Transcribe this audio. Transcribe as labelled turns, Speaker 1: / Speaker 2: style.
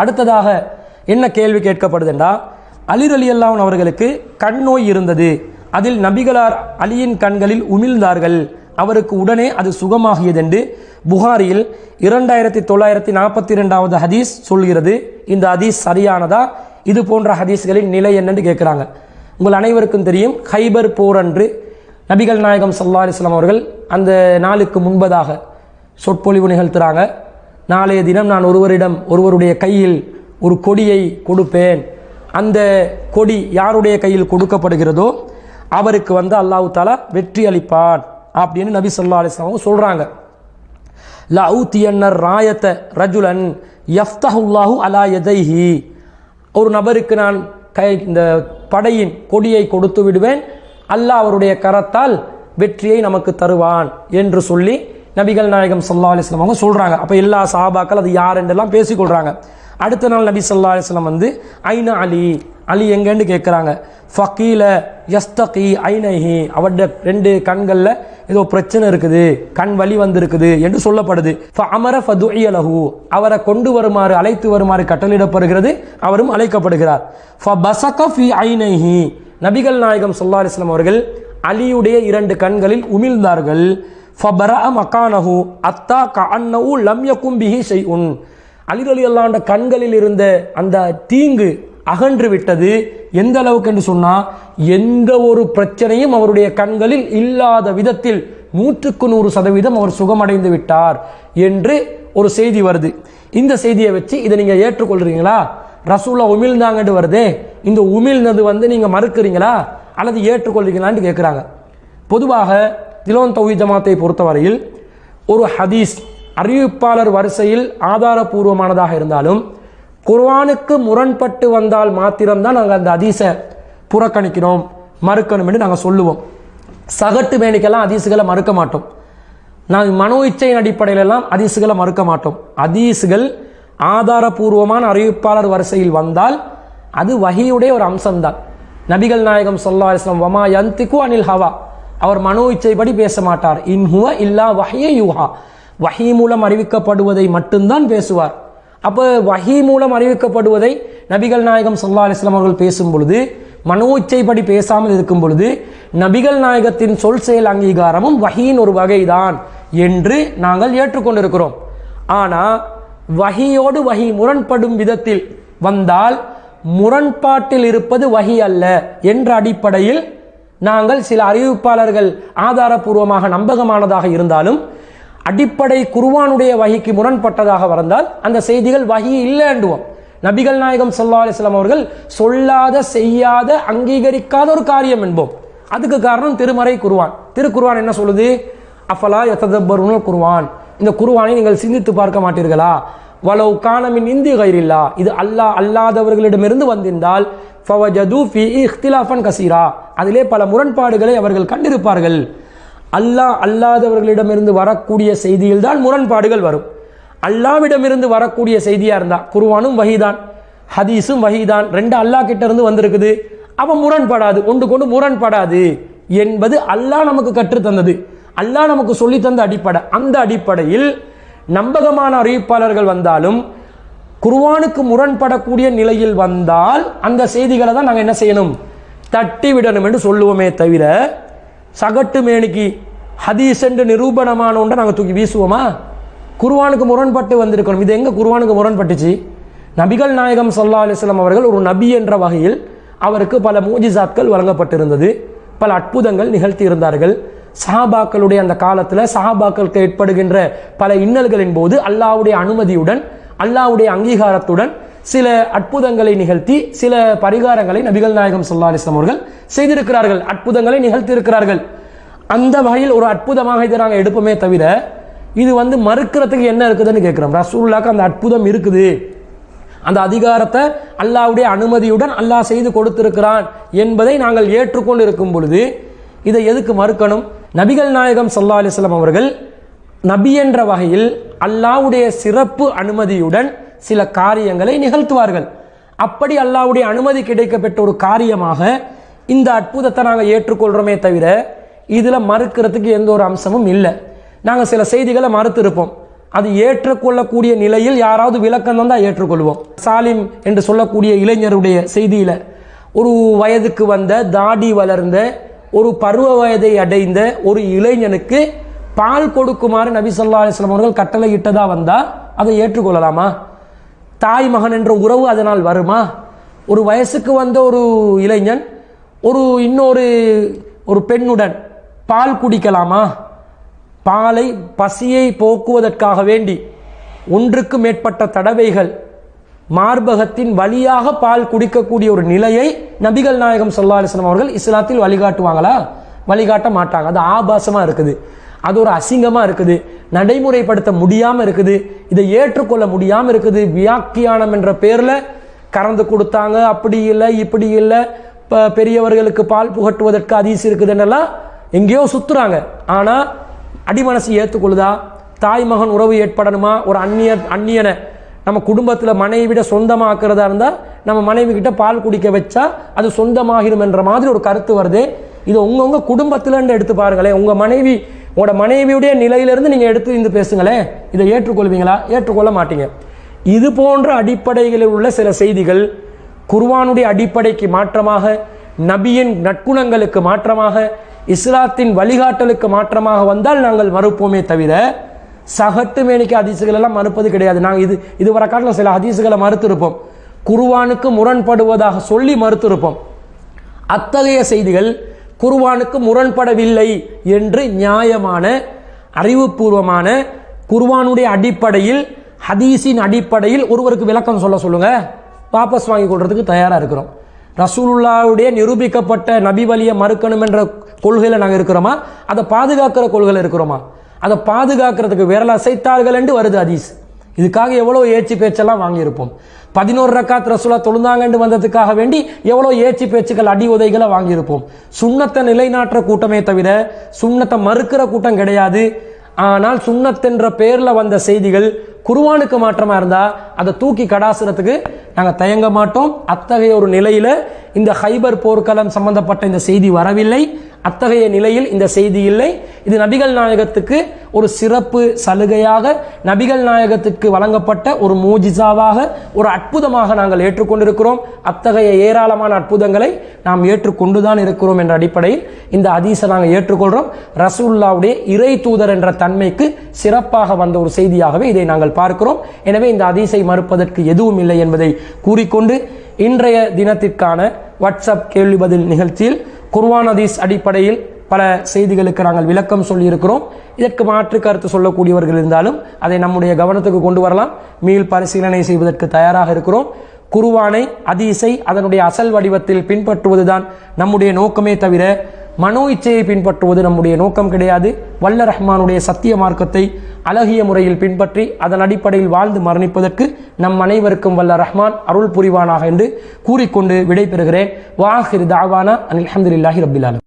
Speaker 1: அடுத்ததாக என்ன கேள்வி கேட்கப்படுதுண்டா? அலிர் அலி அல்லாஹ் அவர்களுக்கு கண் நோய் இருந்தது. அதில் நபிகளார் அலியின் கண்களில் உமிழ்ந்தார்கள். அவருக்கு உடனே அது சுகமாகியதென்று புகாரியில் இரண்டாயிரத்தி தொள்ளாயிரத்தி நாற்பத்தி ரெண்டாவது ஹதீஸ் சொல்கிறது. இந்த ஹதீஸ் சரியானதா? இது போன்ற ஹதீஸ்களின் நிலை என்னன்னு கேட்குறாங்க. உங்கள் அனைவருக்கும் தெரியும் ஹைபர் போர் அன்று நபிகள் நாயகம் சல்லா அலிஸ்லாம் அவர்கள் அந்த நாளுக்கு முன்பதாக சொற்பொழிவு நிகழ்த்துறாங்க. நாளைய தினம் நான் ஒருவரிடம் ஒருவருடைய கையில் ஒரு கொடியை கொடுப்பேன். அந்த கொடி யாருடைய கையில் கொடுக்கப்படுகிறதோ அவருக்கு வந்து அல்லாஹ் தாலா வெற்றி அளிப்பான் அப்படின்னு நபி சொல்லா அலிஸ்லாம் சொல்கிறாங்க லவுத்தியன்னர் ராயத்த ரஜுலன் யஃப்தஹுல்லாஹு அலா எதைஹி ஒரு நபருக்கு நான் கை இந்த படையின் கொடியை கொடுத்து விடுவேன். அல்லாஹ் அவருடைய கரத்தால் வெற்றியை நமக்கு தருவான் என்று சொல்லி நபிகள் நாயகம் சல்லா அலிஸ்லாம் அவங்க சொல்கிறாங்க அப்போ எல்லா சாபாக்கள் அது யார் என்றெல்லாம் பேசிக்கொள்கிறாங்க அடுத்த நாள் நபி சல்லா அலிஸ்லாம் வந்து ஐனா அலி? அலி எங்கேன்னு கேட்குறாங்க ஃபக்கீல யஸ்தகி ஐநஹி அவட ரெண்டு கண்களில் ஏதோ பிரச்சனை இருக்குது. கண் வலி வந்திருக்குது என்று சொல்லப்படுது. அமர ஃபதுஇயலஹு அவரை கொண்டு வருமாறு அழைத்து வருமாறு கட்டளிடப்படுகிறது அவரும் அழைக்கப்படுகிறார். ஃப பசக ஃபி ஐநஹி நபிகள் நாயகம் சொல்லா அலிஸ்லாம் அவர்கள் அலியுடைய இரண்டு கண்களில் உமிழ்ந்தார்கள். ஃபபரா மக்கானஹு அத்தா கண்ணவு லம்ய கும்பிஹி செய் உன் அலிரலி அல்லாண்ட கண்களில் இருந்த அந்த தீங்கு அகன்று விட்டது. எந்த அளவுக்கு என்று சொன்னால் எந்த ஒரு பிரச்சனையும் அவருடைய கண்களில் இல்லாத விதத்தில் நூற்றுக்கு நூறு சதவீதம் அவர் சுகமடைந்து விட்டார் என்று ஒரு செய்தி வருது. இந்த செய்தியை வச்சு இதை நீங்கள் ஏற்றுக்கொள்கிறீங்களா ரசூலா உமிழ்ந்தாங்கன்னு வருதே இந்த உமிழ்ந்தது வந்து நீங்கள் மறுக்கிறீங்களா? அல்லது ஏற்றுக்கொள்கிறீங்களான்னு கேட்குறாங்க பொதுவாக திலோன் தௌஹி ஜமாத்தை பொறுத்தவரையில் ஒரு ஹதீஸ் அறிவிப்பாளர் வரிசையில் ஆதாரபூர்வமானதாக இருந்தாலும் குர்வானுக்கு முரண்பட்டு வந்தால் மாத்திரம்தான் நாங்கள் அந்த அதிசை புறக்கணிக்கிறோம் மறுக்கணும் என்று நாங்கள் சொல்லுவோம். சகட்டு மேனிக்கெல்லாம் அதிசுகளை மறுக்க மாட்டோம். நாங்கள் மனோ இச்சையின் அடிப்படையிலெல்லாம் மறுக்க மாட்டோம். அதீசுகள் ஆதாரபூர்வமான அறிவிப்பாளர் வரிசையில் வந்தால் அது வகியுடைய ஒரு அம்சம்தான். நபிகள் நாயகம் சொல்லா இஸ்லாம் வமா யந்திக்கு அனில் ஹவா அவர் மனோ இச்சைப்படி பேச மாட்டார் இன்ஹுவ இல்லா வஹிய யூஹா. வஹி மூலம் அறிவிக்கப்படுவதை மட்டும்தான் பேசுவார். அப்போ வஹி மூலம் அறிவிக்கப்படுவதை நபிகள் நாயகம் சொல்லா அலிஸ்லாம் அவர்கள் பேசும் பொழுது மனோ இச்சைப்படி பேசாமல் இருக்கும் பொழுது நபிகள் நாயகத்தின் சொல் செயல் அங்கீகாரமும் வஹியின் ஒரு வகைதான் என்று நாங்கள் ஏற்றுக்கொண்டிருக்கிறோம். ஆனால் வகையோடு வகி முரண்படும் விதத்தில் வந்தால் முரண்பாட்டில் இருப்பது வகி அல்ல என்ற அடிப்படையில் நாங்கள் சில அறிவிப்பாளர்கள் ஆதாரபூர்வமாக நம்பகமானதாக இருந்தாலும் அடிப்படை குருவானுடைய வகைக்கு முரண்பட்டதாக வந்தால் அந்த செய்திகள் வகி இல்லைண்டுவோம் நபிகள் நாயகம் சொல்லா அலிஸ்லாம் அவர்கள் சொல்லாத செய்யாத அங்கீகரிக்காத ஒரு காரியம் என்போம். அதுக்கு காரணம் திருமறை குருவான் திருக்குருவான் என்ன சொல்லுது? அஃபலா எத்ததப்பருன்னு குருவான் இந்த குருவானை நீங்கள் சிந்தித்து பார்க்க மாட்டீர்களா? வலவு காணமின் இந்தி கைரில்லா இது அல்லாஹ் அல்லாதவர்களிடமிருந்து வந்திருந்தால் ஃபவஜது ஃபி இஹ்திலாஃபன் கசீரா. அதிலே பல முரண்பாடுகளை அவர்கள் கண்டிருப்பார்கள். அல்லாஹ் அல்லாதவர்களிடமிருந்து வரக்கூடிய செய்தியில் தான் முரண்பாடுகள் வரும். அல்லாவிடமிருந்து வரக்கூடிய செய்தியாக இருந்தால் குருவானும் வஹிதான் ஹதீஸும் வஹிதான் ரெண்டு அல்லாஹ் கிட்ட இருந்து வந்திருக்குது. அவன் முரண்படாது ஒன்று கொண்டு முரண்படாது என்பது அல்லாஹ் நமக்கு கற்றுத் தந்தது அல்லாஹ் நமக்கு சொல்லி தந்த அடிப்படை. அந்த அடிப்படையில் நம்பகமான அறிவிப்பாளர்கள் வந்தாலும் குர்வானுக்கு முரண்படக்கூடிய நிலையில் வந்தால் அந்த செய்திகளை தான் நாங்கள் என்ன செய்யணும்? தட்டி விடணும் என்று சொல்லுவோமே தவிர சகட்டு மேனிக்கு ஹதீஸ் என்று நிரூபணமான ஒன்றை நாங்கள் தூக்கி வீசுவோமா? குர்வானுக்கு முரண்பட்டு வந்திருக்கணும். இது எங்கே குர்வானுக்கு முரண்பட்டுச்சு? நபிகள் நாயகம் சல்லா அலிஸ்லாம் அவர்கள் ஒரு நபி என்ற வகையில் அவருக்கு பல மூஜிசாத்கள் வழங்கப்பட்டிருந்தது. பல அற்புதங்கள் நிகழ்த்தி இருந்தார்கள் சஹாபாக்களுடைய அந்த காலத்தில் சஹாபாக்களுக்கு ஏற்படுகின்ற பல இன்னல்களின் போது அல்லாவுடைய அனுமதியுடன் அல்லாவுடைய அங்கீகாரத்துடன் சில அற்புதங்களை நிகழ்த்தி சில பரிகாரங்களை நபிகள் நாயகம் சொல்லா அலிஸ்லாம் அவர்கள் செய்திருக்கிறார்கள். அற்புதங்களை நிகழ்த்தி இருக்கிறார்கள் அந்த வகையில் ஒரு அற்புதமாக இதை நாங்கள் எடுப்போமே தவிர இது வந்து மறுக்கிறதுக்கு என்ன இருக்குதுன்னு கேட்குறோம். ரசூல்லாக்கு அந்த அற்புதம் இருக்குது. அந்த அதிகாரத்தை அல்லாவுடைய அனுமதியுடன் அல்லாஹ் செய்து கொடுத்திருக்கிறான் என்பதை நாங்கள் ஏற்றுக்கொண்டு இருக்கும் பொழுது இதை எதுக்கு மறுக்கணும்? நபிகள் நாயகம் சல்லா அலிஸ்லாம் அவர்கள் நபி என்ற வகையில் அல்லாவுடைய சிறப்பு அனுமதியுடன் சில காரியங்களை நிகழ்த்துவார்கள். அப்படி அல்லாவுடைய அனுமதி கிடைக்கப்பெற்ற ஒரு காரியமாக இந்த அற்புதத்தை நாங்கள் ஏற்றுக்கொள்கிறோமே தவிர இதில் மறுக்கிறதுக்கு எந்த ஒரு அம்சமும் இல்லை. நாங்கள் சில செய்திகளை மறுத்திருப்போம். அது ஏற்றுக்கொள்ளக்கூடிய நிலையில் யாராவது விளக்கம் தந்தால் ஏற்றுக்கொள்வோம். சாலிம் என்று சொல்லக்கூடிய இளைஞருடைய செய்தியில் ஒரு வயதுக்கு வந்த தாடி வளர்ந்த ஒரு பருவ வயதை அடைந்த ஒரு இளைஞனுக்கு பால் கொடுக்குமாறு நபி சொல்லா அலிஸ்லாம் அவர்கள் கட்டளை இட்டதா வந்தா அதை ஏற்றுக்கொள்ளலாமா? தாய் மகன் என்ற உறவு அதனால் வருமா? ஒரு வயசுக்கு வந்த ஒரு இளைஞன் ஒரு இன்னொரு ஒரு பெண்ணுடன் பால் குடிக்கலாமா? பாலை பசியை போக்குவதற்காக வேண்டி ஒன்றுக்கு மேற்பட்ட தடவைகள் மார்பகத்தின் வழியாக பால் குடிக்கக்கூடிய ஒரு நிலையை நபிகள் நாயகம் சொல்லா அலிஸ்லாம் அவர்கள் இஸ்லாத்தில் வழிகாட்டுவாங்களா? வழிகாட்ட மாட்டாங்க. அது ஆபாசமாக இருக்குது. அது ஒரு அசிங்கமாக இருக்குது. நடைமுறைப்படுத்த முடியாமல் இருக்குது. இதை ஏற்றுக்கொள்ள முடியாமல் இருக்குது. வியாக்கியானம் என்ற பேரில் கறந்து கொடுத்தாங்க. அப்படி இல்லை இப்படி இல்லை. இப்போ பெரியவர்களுக்கு பால் புகட்டுவதற்கு அதிசி இருக்குதுன்னெல்லாம் எங்கேயோ சுற்றுறாங்க ஆனால் அடிமனசு ஏற்றுக்கொள்ளுதா தாய் மகன் உறவு ஏற்படணுமா? ஒரு அந்நிய அந்நியனை நம்ம குடும்பத்தில் மனைவிட விட சொந்தமாக்குறதா இருந்தால் நம்ம மனைவி கிட்ட பால் குடிக்க வச்சா அது சொந்தமாகிடும் என்ற மாதிரி ஒரு கருத்து வருது. இது உங்கவுங்க குடும்பத்திலன்னு எடுத்து பாருங்களேன். உங்கள் மனைவி உங்களோட மனைவியுடைய நிலையிலிருந்து நீங்கள் எடுத்து இருந்து பேசுங்களேன். இதை ஏற்றுக்கொள்வீங்களா? ஏற்றுக்கொள்ள மாட்டீங்க. இது போன்ற அடிப்படைகளில் உள்ள சில செய்திகள் குர்வானுடைய அடிப்படைக்கு மாற்றமாக நபியின் நற்குணங்களுக்கு மாற்றமாக இஸ்லாத்தின் வழிகாட்டலுக்கு மாற்றமாக வந்தால் நாங்கள் மறுப்போமே தவிர சகட்டு மேனிக்கு அதிசுகள் எல்லாம் மறுப்பது கிடையாது. நாங்கள் இது இதுவரை காட்டில் சில அதிசுகளை மறுத்திருப்போம். குருவானுக்கு முரண்படுவதாக சொல்லி மறுத்திருப்போம். அத்தகைய செய்திகள் குருவானுக்கு முரண்படவில்லை என்று நியாயமான அறிவுபூர்வமான குருவானுடைய அடிப்படையில் ஹதீஸின் அடிப்படையில் ஒருவருக்கு விளக்கம் சொல்ல சொல்லுங்க. வாபஸ் வாங்கி கொள்றதுக்கு தயாராக இருக்கிறோம். ரசூலுல்லாவுடைய நிரூபிக்கப்பட்ட நபி வழியை மறுக்கணும் என்ற கொள்கையில் நாங்கள் இருக்கிறோமா? அதை பாதுகாக்கிற கொள்கையில் இருக்கிறோமா? அதை பாதுகாக்கிறதுக்கு விரல் அசைத்தார்கள் என்று வருது ஹதீஸ். இதுக்காக எவ்வளோ ஏச்சு பேச்செல்லாம் வாங்கியிருப்போம். பதினோரு ரக்காத் ரசூலா தொழுந்தாங்கன்னு வந்ததுக்காக வேண்டி எவ்வளோ ஏச்சு பேச்சுக்கள் அடி உதைகளை வாங்கியிருப்போம். சுண்ணத்தை நிலைநாட்டுற கூட்டமே தவிர சுண்ணத்தை மறுக்கிற கூட்டம் கிடையாது. ஆனால் சுண்ணத்தென்ற பேரில் வந்த செய்திகள் குருவானுக்கு மாற்றமாக இருந்தால் அதை தூக்கி கடாசுறதுக்கு நாங்கள் தயங்க மாட்டோம். அத்தகைய ஒரு நிலையில் இந்த ஹைபர் போர்க்களம் சம்பந்தப்பட்ட இந்த செய்தி வரவில்லை. அத்தகைய நிலையில் இந்த செய்தி இல்லை. இது நபிகள் நாயகத்துக்கு ஒரு சிறப்பு சலுகையாக நபிகள் நாயகத்துக்கு வழங்கப்பட்ட ஒரு மூஜிசாவாக ஒரு அற்புதமாக நாங்கள் ஏற்றுக்கொண்டிருக்கிறோம். அத்தகைய ஏராளமான அற்புதங்களை நாம் ஏற்றுக்கொண்டுதான் இருக்கிறோம் என்ற அடிப்படையில் இந்த அதீசை நாங்கள் ஏற்றுக்கொள்கிறோம் ரசூல்லாவுடைய இறை தூதர் என்ற தன்மைக்கு சிறப்பாக வந்த ஒரு செய்தியாகவே இதை நாங்கள் பார்க்கிறோம். எனவே இந்த அதீசை மறுப்பதற்கு எதுவும் இல்லை என்பதை கூறிக்கொண்டு இன்றைய தினத்திற்கான வாட்ஸ்அப் கேள்வி பதில் நிகழ்ச்சியில் குர்வான் அதீஸ் அடிப்படையில் பல செய்திகளுக்கு நாங்கள் விளக்கம் சொல்லியிருக்கிறோம். இதற்கு மாற்று கருத்து சொல்லக்கூடியவர்கள் இருந்தாலும் அதை நம்முடைய கவனத்துக்கு கொண்டு வரலாம். மீள் பரிசீலனை செய்வதற்கு தயாராக இருக்கிறோம். குருவானை அதிசை அதனுடைய அசல் வடிவத்தில் பின்பற்றுவதுதான் நம்முடைய நோக்கமே தவிர மனோ இச்சையை பின்பற்றுவது நம்முடைய நோக்கம் கிடையாது. வல்ல ரஹ்மானுடைய சத்திய மார்க்கத்தை அழகிய முறையில் பின்பற்றி அதன் அடிப்படையில் வாழ்ந்து மரணிப்பதற்கு நம் அனைவருக்கும் வல்ல ரஹ்மான் அருள் புரிவானாக என்று கூறிக்கொண்டு விடைபெறுகிறேன். வாஹிர் தாவானா அன் அஹமதுல்லாஹி ரபிலாலும்